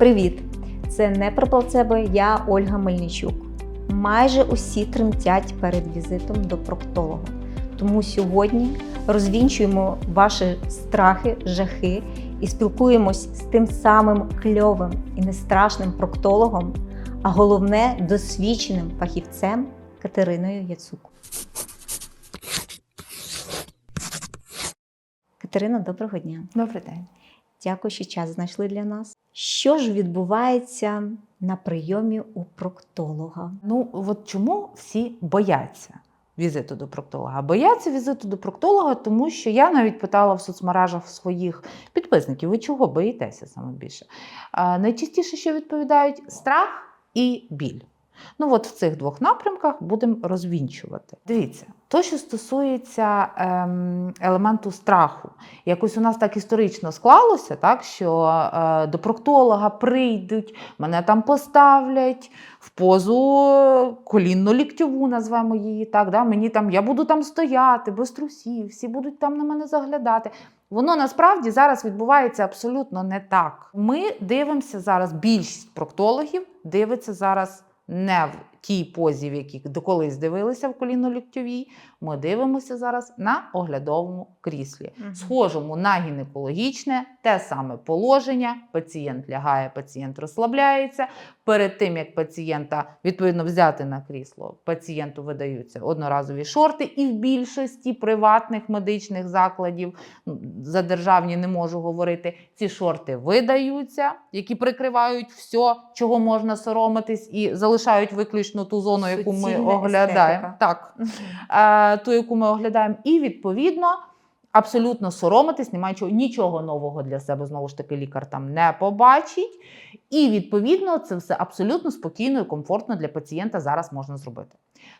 Привіт! Це не про плацебо, я Ольга Мельничук. Майже усі тремтять перед візитом до проктолога. Тому сьогодні розвінчуємо ваші страхи, жахи і спілкуємось з тим самим кльовим і нестрашним проктологом, а головне досвідченим фахівцем Катериною Яцук. Катерина, доброго дня. Добрий день. Дякую, що час знайшли для нас. Що ж відбувається на прийомі у проктолога? Ну, от чому всі бояться візиту до проктолога? Бояться візиту до проктолога, тому що я навіть питала в соцмережах своїх підписників, ви чого боїтеся саме більше? А, найчастіше, що відповідають, страх і біль. Ну, от в цих двох напрямках будемо розвінчувати. Дивіться, то, що стосується ем, елементу страху, якось у нас так історично склалося, так, що е, до проктолога прийдуть, мене там поставлять в позу колінно-ліктьову, назвемо її так. Да? Мені там, я буду там стояти без трусів, всі будуть там на мене заглядати. Воно насправді зараз відбувається абсолютно не так. Ми дивимося зараз, більшість проктологів дивиться зараз не в тій позі, в якій колись дивилися в коліно-ліктьовій. Ми дивимося зараз на оглядовому кріслі, схожому на гінекологічне, те саме положення. Пацієнт лягає, пацієнт розслабляється. Перед тим як пацієнта відповідно взяти на крісло, пацієнту видаються одноразові шорти, і в більшості приватних медичних закладів ну, за державні не можу говорити. Ці шорти видаються, які прикривають все, чого можна соромитись, і залишають виключно ту зону, яку ми Суцільна оглядаємо. естетика. Так, е, ту, яку ми оглядаємо, і відповідно. Абсолютно соромитись, немає чого, нічого нового для себе, знову ж таки, лікар там не побачить. І відповідно це все абсолютно спокійно і комфортно для пацієнта зараз можна зробити.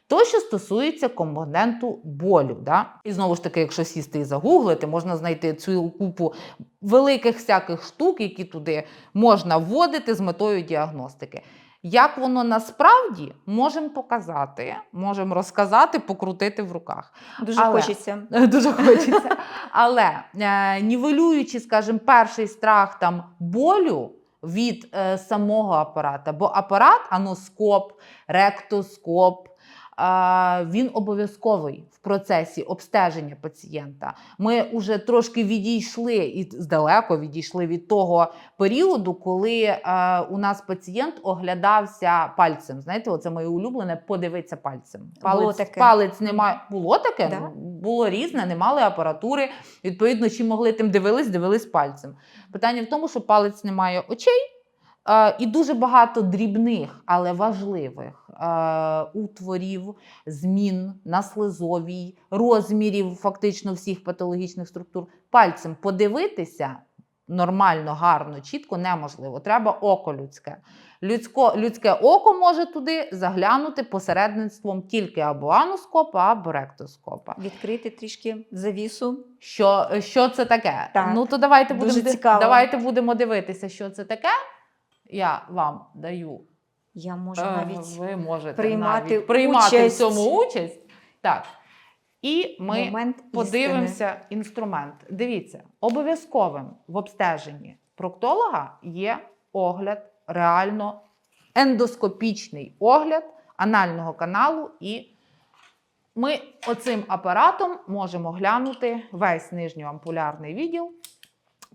То, що стосується компоненту болю, да? і знову ж таки, якщо сісти і загуглити, можна знайти цю купу великих всяких штук, які туди можна вводити з метою діагностики. Як воно насправді можемо показати, можемо розказати, покрутити в руках. Дуже Але- хочеться. Дуже хочеться. Але е, нівелюючи, скажімо, перший страх там болю від е, самого апарата, бо апарат, аноскоп, ректоскоп. Він обов'язковий в процесі обстеження пацієнта. Ми вже трошки відійшли і здалеко відійшли від того періоду, коли е, у нас пацієнт оглядався пальцем. Знаєте, оце моє улюблене подивитися пальцем. Було Палець, таке. палець немає. Було таке? Да. Було різне, не мали апаратури. Відповідно, чим могли, тим дивились, дивились пальцем. Питання в тому, що палець не має очей. Е, І дуже багато дрібних, але важливих е, утворів, змін на слизовій, розмірів фактично всіх патологічних структур. Пальцем подивитися нормально, гарно, чітко неможливо. Треба око людське. Людсько, людське око може туди заглянути посередництвом тільки або аноскопа, або ректоскопа. Відкрити трішки завісу. Що, що це таке? Так. Ну то давайте будемо, давайте будемо дивитися, що це таке. Я вам даю. Я можу Е, навіть ви можете приймати навіть приймати участь. в цьому участь. Так. І ми момент істини. подивимося інструмент. Дивіться, обов'язковим в обстеженні проктолога є огляд, реально ендоскопічний огляд анального каналу. І ми оцим апаратом можемо глянути весь нижньоампулярний відділ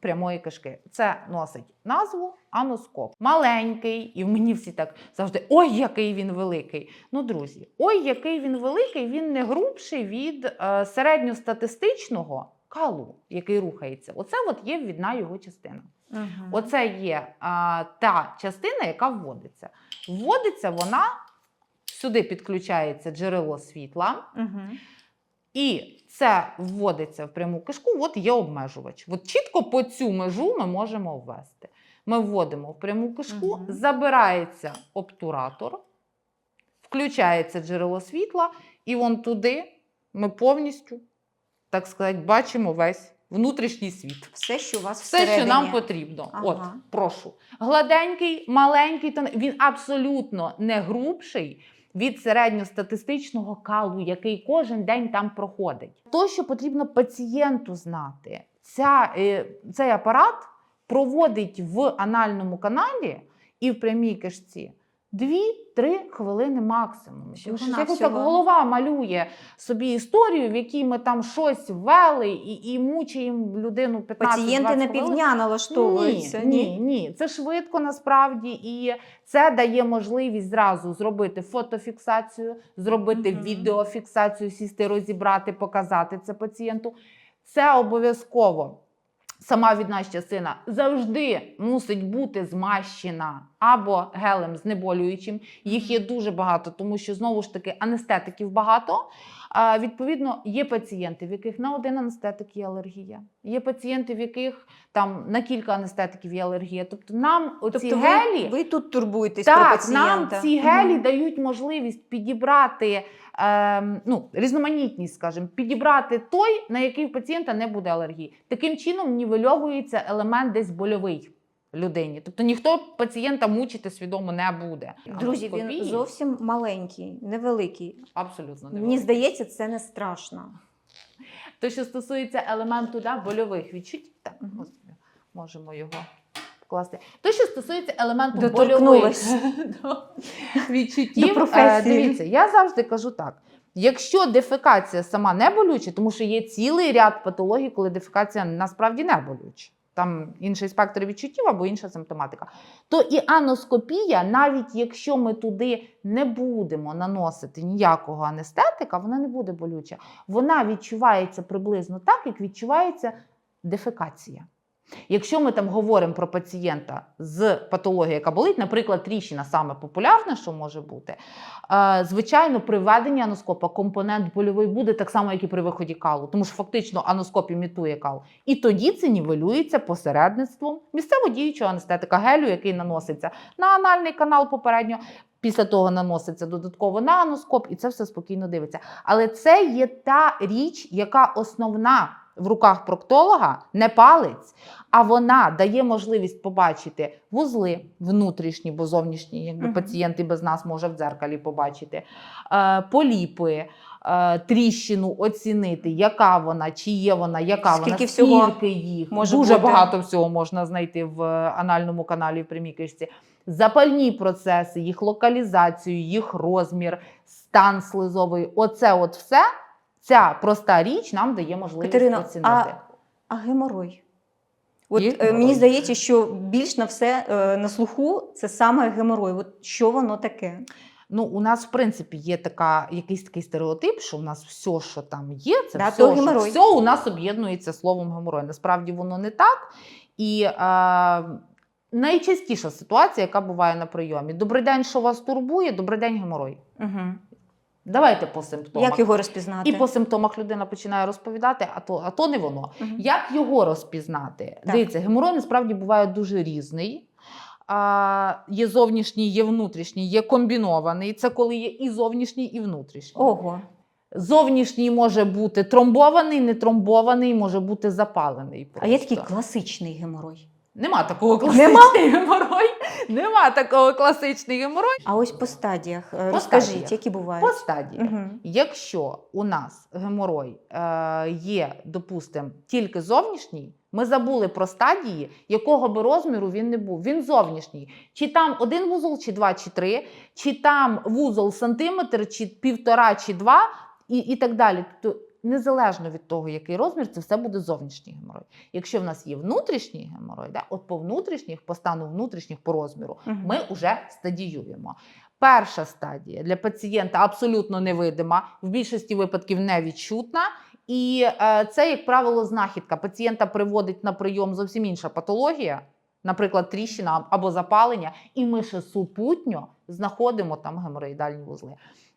прямої кишки. Це носить назву аноскоп. Маленький, і в мені всі так завжди: ой, який він великий. Ну, друзі, ой, який він великий, він не грубший від е, середньостатистичного калу, який рухається. Оце от є ввідна його частина. Мгм. Оце є а, та частина, яка вводиться. Вводиться вона, сюди підключається джерело світла. Мгм. І це вводиться в пряму кишку, от є обмежувач. От чітко по цю межу ми можемо ввести. Ми вводимо в пряму кишку, Мгм. забирається обтуратор, включається джерело світла, і вон туди ми повністю, так сказати, бачимо весь внутрішній світ. Все, що у вас Все, що нам потрібно. Ага. От, прошу. Гладенький, маленький, він абсолютно не грубший від середньостатистичного калу, який кожен день там проходить. То, що потрібно пацієнту знати, ця, е, цей апарат проводить в анальному каналі і в прямій кишці 2-3 хвилини максимум. Що якось так голова малює собі історію, в якій ми там щось ввели і, і мучаємо людину 15 Пацієнти на півдня налаштовуються. Ні, ні, ні, це швидко насправді, і це дає можливість зразу зробити фотофіксацію, зробити Мгм. відеофіксацію, сісти, розібрати, показати це пацієнту. Це обов'язково. Сама відна частина завжди мусить бути змащена або гелем знеболюючим. Їх є дуже багато, тому що знову ж таки анестетиків багато. А, відповідно, є пацієнти, в яких на один анестетик є алергія. Є пацієнти, в яких там на кілька анестетиків є алергія. Тобто нам Тобто гелі ви, ви тут турбуєтесь про так, пацієнта. нам ці гелі Мгм. дають можливість підібрати ем, ну, різноманітність, скажімо, підібрати той, на який в пацієнта не буде алергії. Таким чином нівельовується елемент десь больовий людині. Тобто ніхто пацієнта мучити свідомо не буде. Друзі, він зовсім маленький, невеликий. абсолютно не Мені здається, це не страшно. То, що стосується елементу да, больових відчуттів, так, господи, можемо його покласти. То, що стосується елементу больових відчуттів, До е, дивіться, я завжди кажу так. Якщо дефекація сама не болюча, тому що є цілий ряд патологій, коли дефекація насправді не болюча. Там інший спектр відчуттів або інша симптоматика. То і аноскопія, навіть якщо ми туди не будемо наносити ніякого анестетика, вона не буде болюча. Вона відчувається приблизно так, як відчувається дефекація. Якщо ми там говоримо про пацієнта з патологією, яка болить, наприклад, тріщина саме популярне, що може бути, е, звичайно, при введенні аноскопа компонент больовий буде так само, як і при виході калу, тому що фактично аноскоп імітує кал. І тоді це нівелюється посередництвом місцево діючого анестетика гелю, який наноситься на анальний канал попередньо. Після того наноситься додатково на аноскоп, і це все спокійно дивиться. Але це є та річ, яка основна в руках проктолога, не палець, а вона дає можливість побачити вузли внутрішні, бо зовнішні, якби Мгм. пацієнт і без нас може в дзеркалі побачити, е, поліпи. е, Тріщину оцінити, яка вона, чи є вона, яка Скільки вона, всього скільки їх. може Дуже бути? багато всього можна знайти в анальному каналі в прямій кишці. Запальні процеси, їх локалізацію, їх розмір, стан слизовий. Оце от все, ця проста річ нам дає можливість Катерино, оцінити. а, а геморой? От е, геморой? мені здається, що більш на все е, на слуху це саме геморой. От що воно таке? Ну, у нас, в принципі, є така, якийсь такий стереотип, що у нас все, що там є, це Да, все, то що- геморой. все у нас об'єднується словом геморой. Насправді воно не так. І е, найчастіша ситуація, яка буває на прийомі: добрий день, що вас турбує, добрий день, геморой. Угу. Давайте по симптомах. Як його розпізнати? І по симптомах людина починає розповідати, а то, а то не воно. Мгм. Як його розпізнати? Так. Дивіться, геморой насправді буває дуже різний. А, є зовнішній, є внутрішній, є комбінований. Це коли є і зовнішній, і внутрішній. Ого. Зовнішній може бути тромбований, не тромбований, може бути запалений. А є такий класичний геморой. Нема такого Нема? класичний геморой. Нема такого класичний геморой. А ось по стадіях е, розкажіть, стадіях. які бувають. По стадії. Угу. Якщо у нас геморой е, є, допустимо, тільки зовнішній, ми забули про стадії, якого би розміру він не був. Він зовнішній. Чи там один вузол, чи два, чи три, чи там вузол сантиметр, чи півтора, чи два, і, і так далі. Тобто, незалежно від того, який розмір, це все буде зовнішній геморой. Якщо в нас є внутрішній геморой, да, от по внутрішніх, по стану внутрішніх, по розміру, Мгм. ми вже стадіюємо. Перша стадія для пацієнта абсолютно невидима, в більшості випадків невідчутна. І е, це, як правило, знахідка. Пацієнта приводить на прийом зовсім інша патологія, наприклад, тріщина або запалення, і ми ще супутньо знаходимо там геморроїдальні вузли.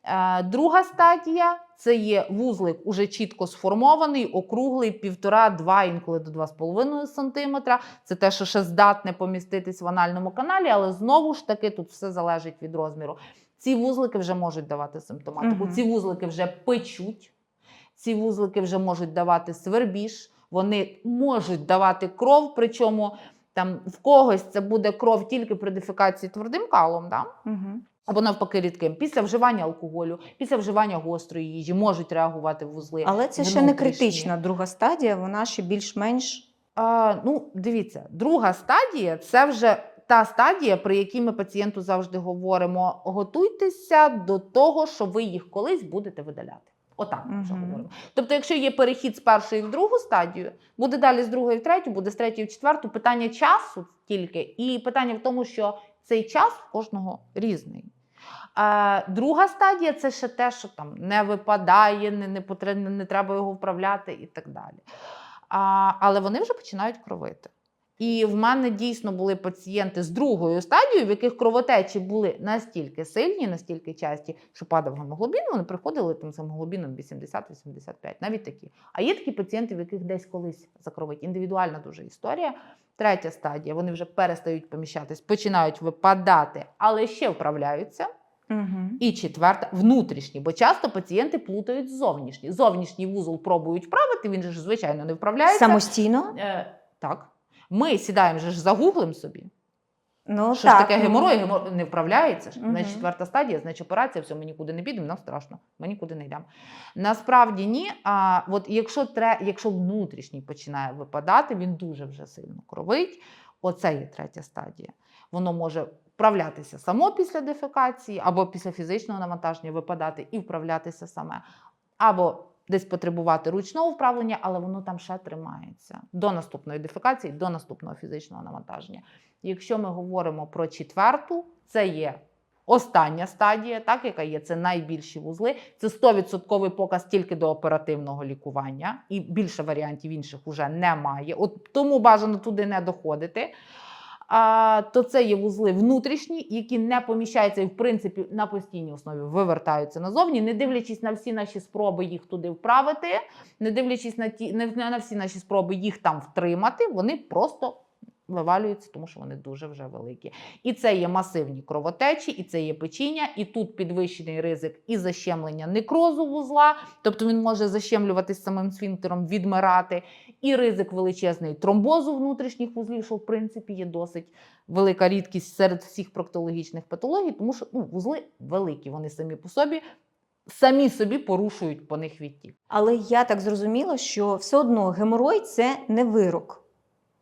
Е, друга стадія це є вузлик уже чітко сформований, округлий, півтора-два, інколи до 2,5 см. Це те, що ще здатне поміститись в анальному каналі, але знову ж таки тут все залежить від розміру. Ці вузлики вже можуть давати симптоматику. Мгм. Ці вузлики вже печуть, ці вузлики вже можуть давати свербіж, вони можуть давати кров, причому там в когось це буде кров тільки при дефекації твердим калом. Да? Угу. Або навпаки рідким. Після вживання алкоголю, після вживання гострої їжі можуть реагувати вузли. Але це ще не критична друга стадія, вона ще більш-менш А, ну, дивіться, друга стадія це вже та стадія, при якій ми пацієнту завжди говоримо: готуйтеся до того, що ви їх колись будете видаляти. Отак ми вже говоримо. Тобто, якщо є перехід з першої в другу стадію, буде далі з другої в третю, буде з третьої в четверту. Питання часу тільки, і питання в тому, що цей час кожного різний. Друга стадія це ще те, що там не випадає, не, не, потрібно, не треба його вправляти і так далі. А, але вони вже починають кровити. І в мене дійсно були пацієнти з другою стадією, в яких кровотечі були настільки сильні, настільки часті, що падав гемоглобін, вони приходили там з гемоглобіном 80-85, навіть такі. А є такі пацієнти, в яких десь колись закровить. Індивідуальна дуже історія. Третя стадія, вони вже перестають поміщатись, починають випадати, але ще вправляються. Угу. І четверта внутрішні, бо часто пацієнти плутають зовнішні. Зовнішній вузол пробують вправити, він же ж звичайно не вправляється. Самостійно? Е, так. Ми сідаємо же ж загуглим собі. Ну, що так, ж таке ну. геморой? Геморой не вправляється. Мгм. Значить, четверта стадія, значить операція, все, ми нікуди не підемо, нам страшно, ми нікуди не йдемо. Насправді ні. А от якщо тре, якщо внутрішній починає випадати, він дуже вже сильно кровить. Оце є третя стадія. Воно може вправлятися само після дефекації, або після фізичного навантаження випадати і вправлятися саме. Або десь потребувати ручного вправлення, але воно там ще тримається до наступної дефекації, до наступного фізичного навантаження. Якщо ми говоримо про четверту, це є остання стадія, так, яка є, це найбільші вузли. Це 100% показ тільки до оперативного лікування, і більше варіантів інших вже немає. От тому бажано туди не доходити. То це є вузли внутрішні, які не поміщаються і, в принципі, на постійній основі вивертаються назовні, не дивлячись на всі наші спроби їх туди вправити, не дивлячись на ті, не на всі наші спроби їх там втримати, вони просто вивалюються, тому що вони дуже вже великі. І це є масивні кровотечі, і це є печіння, і тут підвищений ризик і защемлення некрозу вузла, тобто він може защемлюватись самим сфінктером, відмирати, і ризик величезний тромбозу внутрішніх вузлів, що в принципі є досить велика рідкість серед всіх проктологічних патологій, тому що ну, вузли великі, вони самі по собі. Самі собі порушують по них відтік. Але я так зрозуміла, що все одно геморой це не вирок.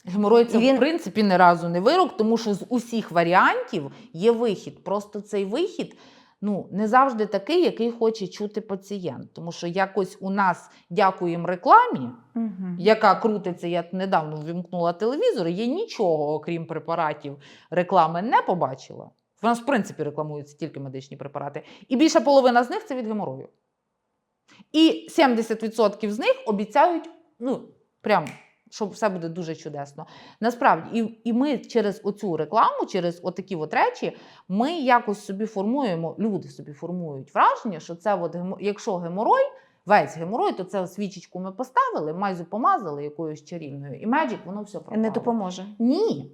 Геморой це він- в принципі ні разу не вирок, тому що з усіх варіантів є вихід. Просто цей вихід ну, не завжди такий, який хоче чути пацієнт. Тому що якось у нас дякуємо рекламі, Угу. яка крутиться, я недавно ввімкнула телевізор, я нічого, окрім препаратів, реклами не побачила. В нас, в принципі, рекламуються тільки медичні препарати. І більша половина з них це від геморою. І 70% з них обіцяють, ну, прям, що все буде дуже чудесно. Насправді, і, і ми через оцю рекламу, через отакі от речі, ми якось собі формуємо, люди собі формують враження, що це, от, якщо геморой, весь геморой, то це свічечку ми поставили, майзу помазали якоюсь чарівною, і меджик, воно все пропало. Не допоможе. Ні.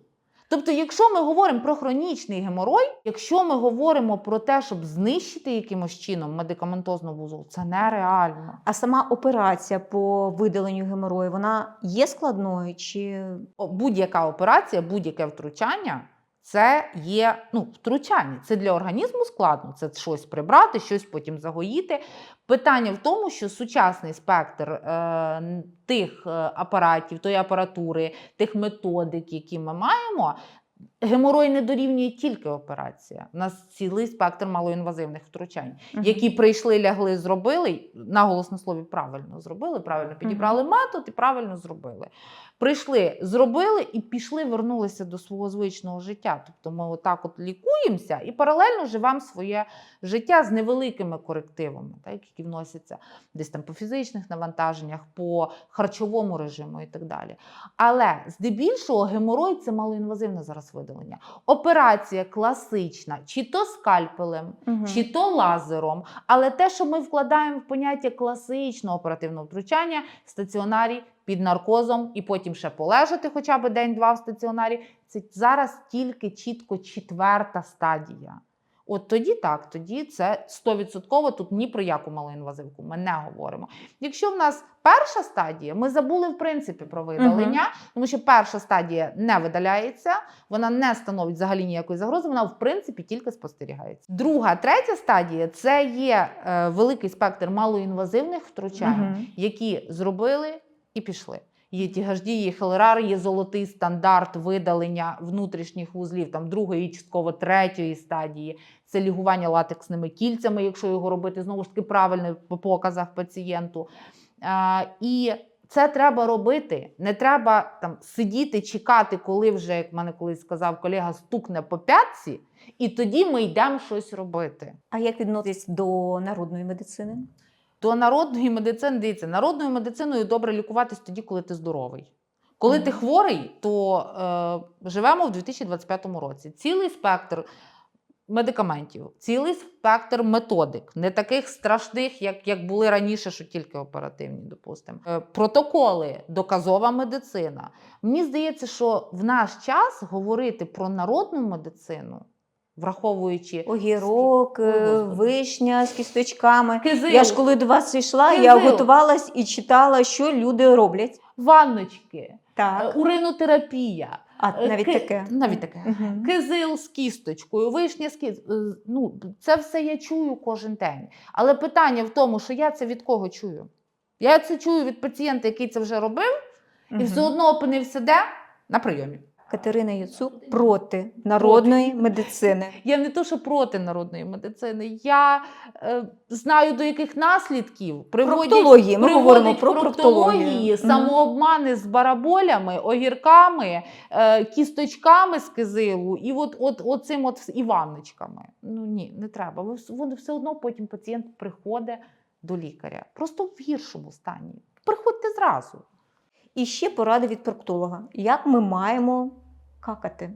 Тобто, якщо ми говоримо про хронічний геморой, якщо ми говоримо про те, щоб знищити якимось чином медикаментозну вузол, це нереально. А сама операція по видаленню геморою, вона є складною чи Будь-яка операція, будь-яке втручання це є ну, втручання. Це для організму складно. Це щось прибрати, щось потім загоїти. Питання в тому, що сучасний спектр е, тих е, апаратів, тої апаратури, тих методик, які ми маємо. Геморой не дорівнює тільки операція. У нас цілий спектр малоінвазивних втручань, Мгм. які прийшли, лягли, зробили. Наголос на слові правильно зробили, правильно підібрали метод і правильно зробили. Прийшли, зробили і пішли, вернулися до свого звичного життя. Тобто ми отак от лікуємося і паралельно живемо своє життя з невеликими корективами, так, які вносяться десь там по фізичних навантаженнях, по харчовому режиму і так далі. Але здебільшого геморой це малоінвазивне зараз видалення. Операція класична, чи то скальпелем, угу. чи то лазером. Але те, що ми вкладаємо в поняття класичного оперативного втручання стаціонарі під наркозом і потім ще полежати хоча б день-два в стаціонарі, це зараз тільки чітко четверта стадія. От тоді так, тоді це 100% тут ні про яку малоінвазивку ми не говоримо. Якщо в нас перша стадія, ми забули в принципі про видалення, тому що перша стадія не видаляється, вона не становить взагалі ніякої загрози, вона в принципі тільки спостерігається. Друга, третя стадія це є е, великий спектр малоінвазивних втручань, Мгм. які зробили і пішли. Є гажді, є хелерар, є золотий стандарт видалення внутрішніх вузлів, там другої, частково третьої стадії. Це лігування латексними кільцями, якщо його робити знову ж таки правильно по показах пацієнту. А, і це треба робити. Не треба там сидіти, чекати, коли вже, як мене колись сказав колега, стукне по п'ятці, і тоді ми йдемо щось робити. А як відноситись до народної медицини? До народної медицини дивіться, народною медициною добре лікуватись тоді, коли ти здоровий. Коли ти хворий, то е, живемо в 2025 році. Цілий спектр медикаментів, цілий спектр методик, не таких страшних, як, як були раніше, що тільки оперативні, допустимо. Е, протоколи, доказова медицина. Мені здається, що в наш час говорити про народну медицину, враховуючи Огірок, е, Господи. вишня з кісточками. кизил, Я ж коли до вас йшла, я Кизил. готувалась і читала, що люди роблять. ванночки, Так. е, уринотерапія. А Е, навіть ки- таке. Навіть таке. Мгм. Кизил з кісточкою, вишня з кісточкою. Ну, це все я чую кожен день. Але питання в тому, що я це від кого чую? Я це чую від пацієнта, який це вже робив, і Мгм. все одно опинився де? На прийомі. Катерина Яцук проти народної медицини. Я не то, що проти народної медицини. Я е, знаю, до яких наслідків приводять, Проктології. Ми приводять говоримо про проктології, самообмани з бараболями, огірками, е, кісточками з кизилу і от, от, оцим от іванничками. Ну ні, не треба. Вони все одно потім пацієнт приходить до лікаря. Просто в гіршому стані. Приходьте зразу. І ще поради від проктолога. Як ми маємо какати?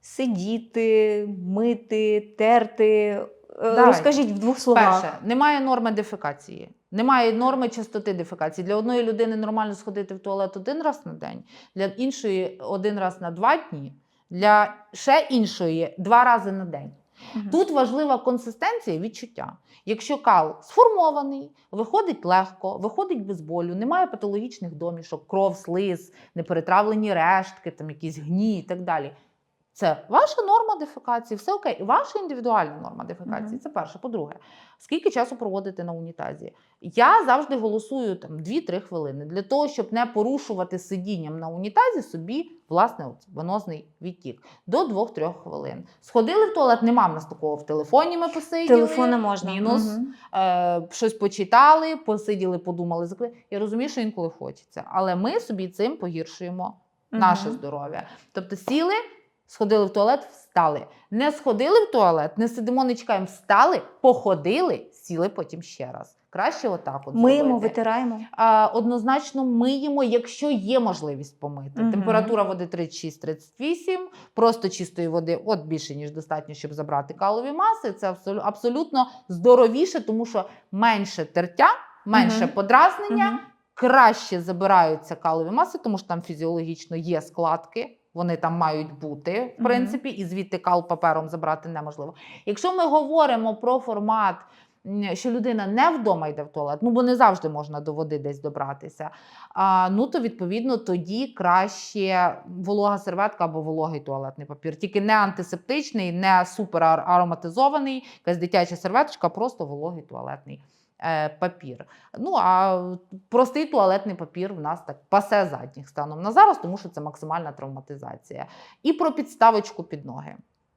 Сидіти, мити, терти. Давай. Розкажіть в двох словах. Перше, немає норми дефекації. Немає норми частоти дефекації. Для одної людини нормально сходити в туалет один раз на день, для іншої один раз на два дні, для ще іншої два рази на день. Мгм. Тут важлива консистенція відчуття. Якщо кал сформований, виходить легко, виходить без болю, немає патологічних домішок, кров, слиз, неперетравлені рештки, там якісь гні і так далі. Це ваша норма дефекації, все окей. Ваша індивідуальна норма дефекації. Мгм. Це перше. По-друге, скільки часу проводите на унітазі? Я завжди голосую там 2-3 хвилини для того, щоб не порушувати сидінням на унітазі собі власне от, венозний відтік до 2-3 хвилин. Сходили в туалет, нема в нас такого в телефоні. Ми посиділи. Телефона можна. мінус. Мгм. Е, щось почитали, посиділи, подумали, закли. Я розумію, що інколи хочеться, але ми собі цим погіршуємо наше Мгм. здоров'я. Тобто сіли, сходили в туалет, встали. Не сходили в туалет, не сидимо, не чекаємо, встали, походили, сіли потім ще раз. Краще отак от Миємо, зробити. витираємо. А, однозначно миємо, якщо є можливість помити. Мгм. Температура води 36-38, просто чистої води, от більше ніж достатньо, щоб забрати калові маси. Це абсолютно здоровіше, тому що менше тертя, менше Мгм. подразнення, Мгм. краще забираються калові маси, тому що там фізіологічно є складки. Вони там мають бути, в принципі, і звідти кал папером забрати неможливо. Якщо ми говоримо про формат, що людина не вдома йде в туалет, ну бо не завжди можна до води десь добратися. А, ну то відповідно тоді краще волога серветка або вологий туалетний папір. Тільки не антисептичний, не супер ар- ароматизований, якась дитяча серветочка, просто вологий туалетний. Е, Папір. Ну а простий туалетний папір в нас так пасе задніх станом на зараз, тому що це максимальна травматизація. І про підставочку під ноги.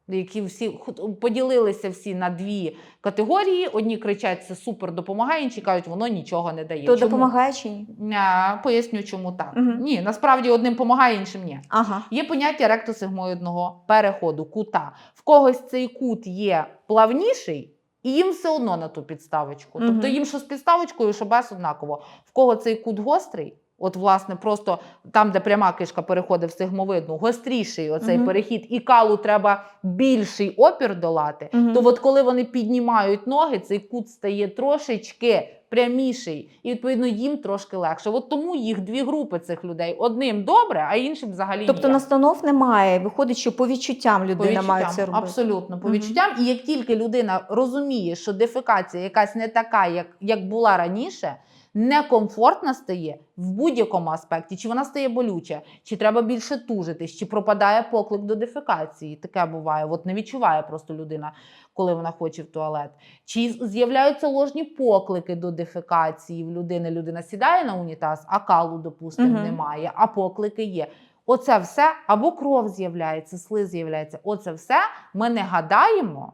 Які всі поділилися всі на дві категорії. Одні кричать, це супер допомагає, інші кажуть, воно нічого не дає. То Чому? допомагає чи ні? Е, Поясню, чому так. Мгм. Ні, насправді одним допомагає, іншим ні. Ага. Є поняття ректосигмоїдного переходу, кута. В когось цей кут є плавніший, і їм все одно на ту підставочку. Тобто їм що з підставочкою, що без однаково. В кого цей кут гострий, от, власне, просто там, де пряма кишка переходить в сигмовидну, гостріший оцей Мгм. перехід, і калу треба більший опір долати, Мгм. то от коли вони піднімають ноги, цей кут стає трошечки пряміший, і відповідно їм трошки легше. От тому їх дві групи цих людей: одним добре, а іншим взагалі Тобто ніяк. настанов немає. Виходить, що по відчуттям По людина має це робити. абсолютно по Мгм. відчуттям. І як тільки людина розуміє, що дефекація якась не така, як, як була раніше, некомфортна стає в будь-якому аспекті, чи вона стає болюча, чи треба більше тужитись, чи пропадає поклик до дефекації. Таке буває. От не відчуває просто людина, коли вона хоче в туалет. Чи з'являються ложні поклики до дефекації в людини. Людина сідає на унітаз, а калу, допустимо, Мгм. немає, а поклики є. Оце все або кров з'являється, слиз з'являється. Оце все ми не гадаємо,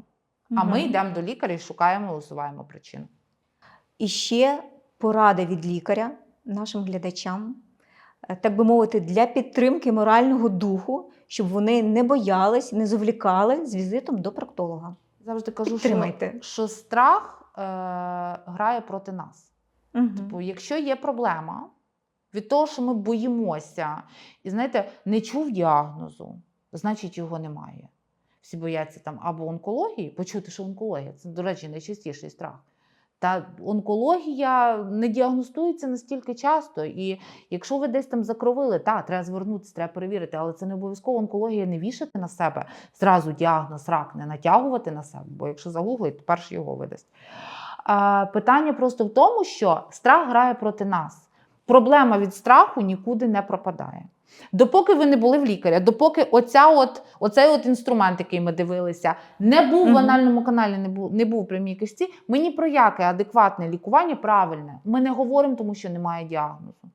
а ми йдемо до лікаря і шукаємо, усуваємо причину. І ще порада від лікаря нашим глядачам, е, так би мовити, для підтримки морального духу, щоб вони не боялись, не зволікали з візитом до проктолога. Завжди кажу, що, що страх е, грає проти нас. Угу. Бо якщо є проблема від того, що ми боїмося, і знаєте, не чув діагнозу, значить його немає. Всі бояться там або онкології, почути, що онкологія це, до речі, найчастіший страх. Та онкологія не діагностується настільки часто. І якщо ви десь там закровили, та треба звернутися, треба перевірити, але це не обов'язково онкологія не вішати на себе зразу діагноз рак, не натягувати на себе, бо якщо загуглить, то перший його видасть. Питання просто в тому, що страх грає проти нас. Проблема від страху нікуди не пропадає. Допоки ви не були в лікаря, допоки оця от, оцей от інструмент, який ми дивилися, не був в анальному каналі, не був, не був в прямій кишці, ми ні про яке адекватне лікування правильне. Ми не говоримо, тому що немає діагнозу.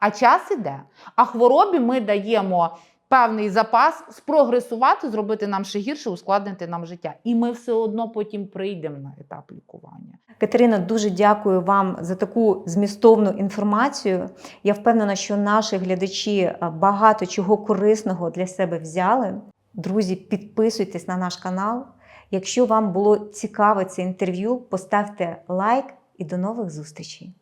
А час іде. А хворобі ми даємо певний запас спрогресувати, зробити нам ще гірше, ускладнити нам життя. І ми все одно потім прийдемо на етап лікування. Катерина, дуже дякую вам за таку змістовну інформацію. Я впевнена, що наші глядачі е, багато чого корисного для себе взяли. Друзі, підписуйтесь на наш канал. Якщо вам було цікаве це інтерв'ю, поставте лайк і до нових зустрічей.